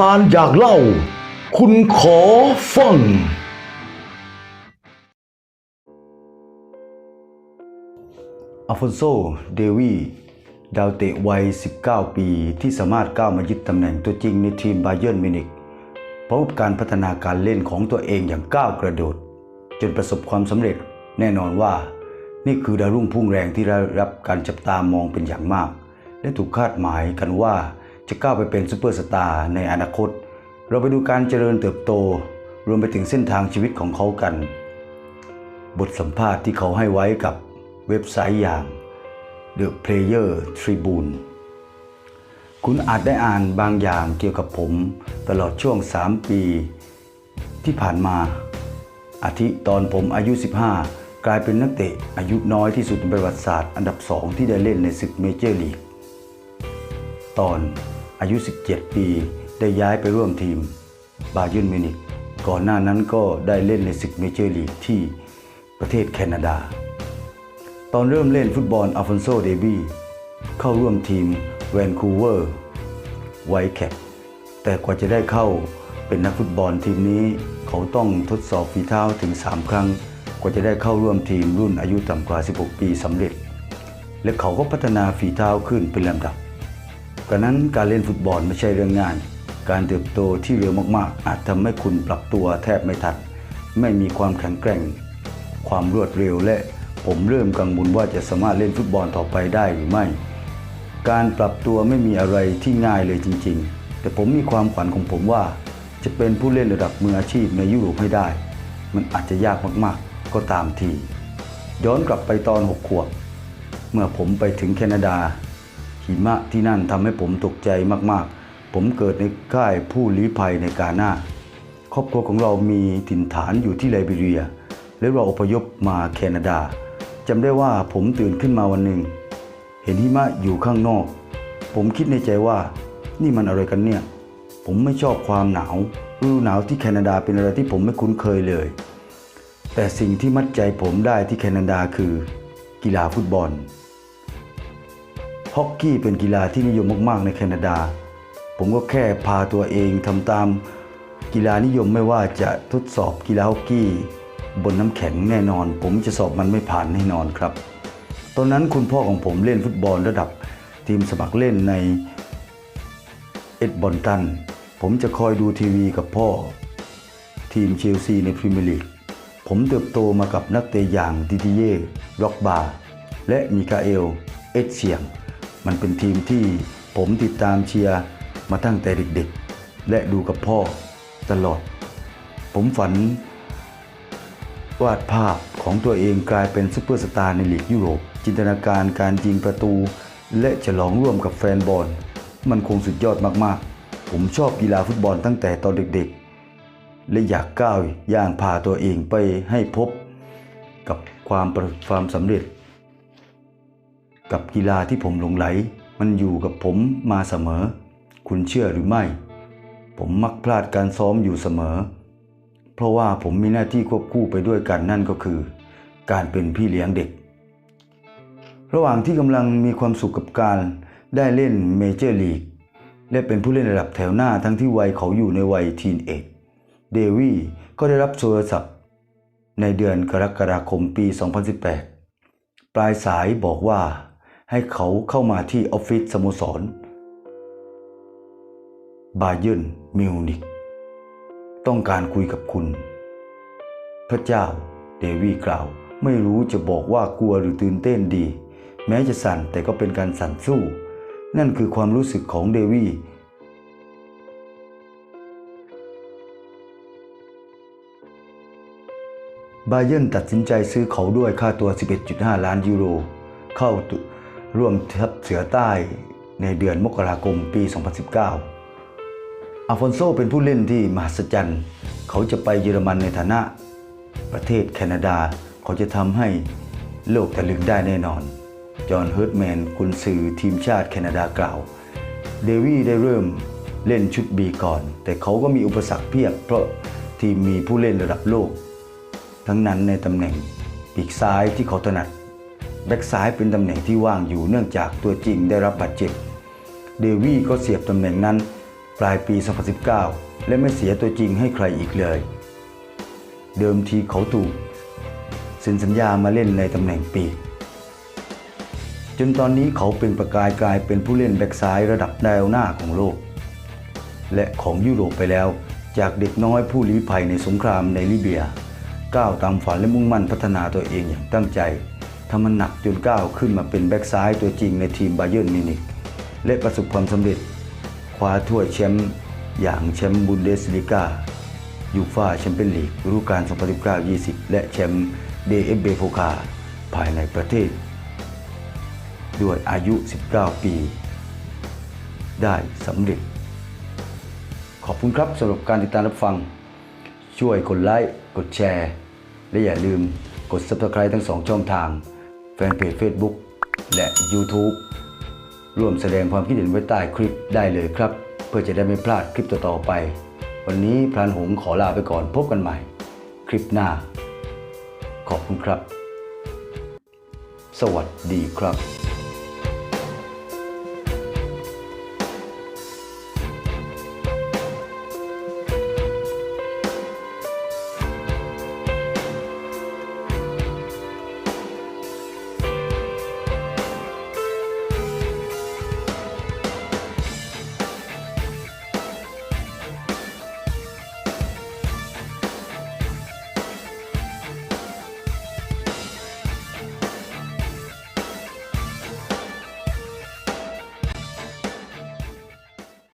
พลานอยากเล่า คุณขอฟัง อัลฟอนโซ เดวี ดาวเตะวัย 19 ปีที่สามารถก้าวมายึดตำแหน่งตัวจริงในทีมบาเยิร์นมิวนิกพร้อมกับการพัฒนาการเล่นของตัวเองอย่างก้าวกระโดด จนประสบความสำเร็จแน่นอนว่า นี่คือดาวรุ่งพุ่งแรงที่ได้รับการจับตามองเป็นอย่างมาก และถูกคาดหมายกันว่า จะก้าวไปเป็นซูเปอร์สตาร์ในอนาคต เราไปดูการเจริญเติบโต รวมไปถึงเส้นทางชีวิตของเขากัน บทสัมภาษณ์ที่เขาให้ไว้กับเว็บไซต์อย่าง The Player Tribune คุณอาจได้อ่านบางอย่างเกี่ยวกับผมตลอดช่วง 3 ปี ที่ผ่านมาอาทิตอนผมอายุ 15 กลายเป็นนักเตะอายุน้อยที่สุดในประวัติศาสตร์ อันดับ2ที่ได้เล่นในศึกเมเจอร์ลีกตอน อายุ 17 ปี ได้ย้ายไปร่วมทีมบาเยิร์นมิวนิกก่อนหน้านั้นก็ได้เล่นในศึกเมเจอร์ลีกที่ประเทศแคนาดา ตอนเริ่มเล่นฟุตบอลอัลฟอนโซเดบี้เข้าร่วมทีมแวนคูเวอร์ไวแคปแต่กว่าจะได้เข้าเป็นนักฟุตบอลทีมนี้ เขาต้องทดสอบฝีเท้าถึง 3 ครั้ง กว่าจะได้เข้าร่วมทีมรุ่นอายุต่ำกว่า 16 ปีสำเร็จ และเขาก็พัฒนาฝีเท้าขึ้นเป็นลำดับ กระนั้นการเล่นฟุตบอลไม่ใช่เรื่องง่าย การเติบโตที่เร็วมากๆ อาจทำให้คุณปรับตัวแทบไม่ทัน ไม่มีความแข็งแกร่ง ความรวดเร็วและผมเริ่มกังวลว่าจะสามารถเล่นฟุตบอลต่อไปได้หรือไม่ การปรับตัวไม่มีอะไรที่ง่ายเลยจริง ๆ แต่ผมมีความฝันของผมว่า จะเป็นผู้เล่นระดับมืออาชีพในยุโรปให้ได้ มันอาจจะยากมากๆ ก็ตามที ย้อนกลับไปตอนหกขวบ เมื่อผมไปถึงแคนาดา หิมะที่นั่นทำให้ผมตกใจมากๆ ผมเกิดในค่ายผู้ลี้ภัยในกาหน้า ครอบครัวของเรามีถิ่นฐานอยู่ที่ไลบีเรีย และเราอพยพมาแคนาดาจำได้ว่าผมตื่นขึ้นมาวันหนึ่ง เห็นหิมะอยู่ข้างนอก ผมคิดในใจว่านี่มันอะไรกันเนี่ย ผมไม่ชอบความหนาวฤดูหนาวที่แคนาดาเป็นอะไรที่ผมไม่คุ้นเคยเลย แต่สิ่งที่มัดใจผมได้ที่แคนาดาคือ กีฬาฟุตบอล ฮอกกี้เป็นกีฬาที่นิยมมาก ๆ ในแคนาดา ผมก็แค่พาตัวเองทำตามกีฬานิยมไม่ว่าจะทดสอบกีฬาฮอกกี้ บนน้ำแข็งแน่นอน ผมจะสอบมันไม่ผ่านแน่นอนครับ ตอนนั้นคุณพ่อของผมเล่นฟุตบอลระดับทีมสมัครเล่นในเอ็ดบอนตัน ผมจะคอยดูทีวีกับพ่อ ทีมเชลซีในพรีเมียร์ลีก ผมเติบโตมากับนักเตะอย่างดิดิเย่ร็อกบาและมิคาเอล เอชเชียง มันเป็นทีมที่ผมติดตามเชียร์มาตั้งแต่เด็กๆ และดูกับพ่อตลอด ผมฝันวาดภาพของตัวเองกลายเป็นซุปเปอร์สตาร์ในลีกยุโรป จินตนาการการยิงประตู และฉลองร่วมกับแฟนบอล มันคงสุดยอดมากๆ ผมชอบกีฬาฟุตบอลตั้งแต่ตอนเด็กๆ และอยากก้าวย่างพาตัวเองไปให้พบ กับความประความสำเร็จ กับกีฬาที่ผมหลงไหล มันอยู่กับผมมาเสมอ คุณเชื่อหรือไม่ ผมมักพลาดการซ้อมอยู่เสมอ เพราะว่าผมมีหน้าที่ควบคู่ไปด้วยกันนั่นก็คือ การเป็นพี่เลี้ยงเด็ก ระหว่างที่กำลังมีความสุขกับการได้เล่นเมเจอร์ลีกและเป็นผู้เล่นระดับแถวหน้าทั้งที่วัยเขาอยู่ในวัยทีนเอจเดวี่ก็ได้รับโทรศัพท์ ในเดือนกรกฎาคมปี 2018 ปลายสายบอกว่า ให้เขาเข้ามาที่ออฟฟิศสโมสรบาเยิร์นมิวนิกต้องการคุยกับคุณ พระเจ้า เดวี่กล่าว ไม่รู้จะบอกว่ากลัวหรือตื่นเต้นดี แม้จะสั่นแต่ก็เป็นการสั่นสู้ นั่นคือความรู้สึกของเดวี่บาเยิร์นตัดสินใจซื้อเขาด้วยค่าตัว 11.5 ล้านยูโร เข้า ร่วมทัพเสือใต้ในเดือนมกราคมปี 2019อาฟอนโซเป็นผู้เล่นที่มหัศจรรย์ เขาจะไปเยอรมันในฐานะ ประเทศแคนาดา เขาจะทำให้โลกตะลึงได้แน่นอน จอห์นเฮิร์ตแมนกุนซือทีมชาติแคนาดากล่าว เดวี่ได้เริ่มเล่นชุดบีก่อน แต่เขาก็มีอุปสรรคเพียบเพราะทีมมีผู้เล่นระดับโลก ทั้งนั้นในตำแหน่งปีกซ้ายที่เขาถนัด แบ็กซ้ายเป็นตำแหน่งที่ว่างอยู่เนื่องจากตัวจริงได้รับบาดเจ็บ เดวี่ก็เสียบตำแหน่งนั้น ปลายปี 2019 และไม่เสียตัวจริงให้ใครอีกเลย เดิมทีเขาถูกเซ็นสัญญามาเล่นในตำแหน่งปีกจนตอนนี้เขาเป็นประกายกลายเป็นผู้เล่นแบ็กซ้ายระดับแนวหน้าของโลก และของยุโรปไปแล้ว จากเด็กน้อยผู้ลี้ภัยในสงครามในลิเบีย ก้าวตามฝันและมุ่งมั่นพัฒนาตัวเองอย่างตั้งใจ ทำมันหนักจนก้าวขึ้นมาเป็นแบ็กซ้ายตัวจริงในทีมบาเยิร์นมิวนิกและประสบความสำเร็จ คว้าถ้วยแชมป์อย่างแชมป์บุนเดสลิก้ายูฟ่าแชมเปี้ยนลีกฤดูกาล 2019-20 และแชมป์เดเอฟเบโฟคาภายในประเทศ ด้วยอายุ 19 ปี ได้สำเร็จ ขอบคุณครับสำหรับการติดตามรับฟัง ช่วยกดไลค์ กดแชร์ และอย่าลืมกด Subscribe ทั้งสองช่องทาง แฟนเพจ Facebook และ YouTube ร่วมแสดงความคิดเห็นไว้ใต้คลิปได้เลยครับ เพื่อจะได้ไม่พลาดคลิปต่อๆไป วันนี้พรานหงขอลาไปก่อนพบกันใหม่ คลิปหน้า ขอบคุณครับ สวัสดีครับ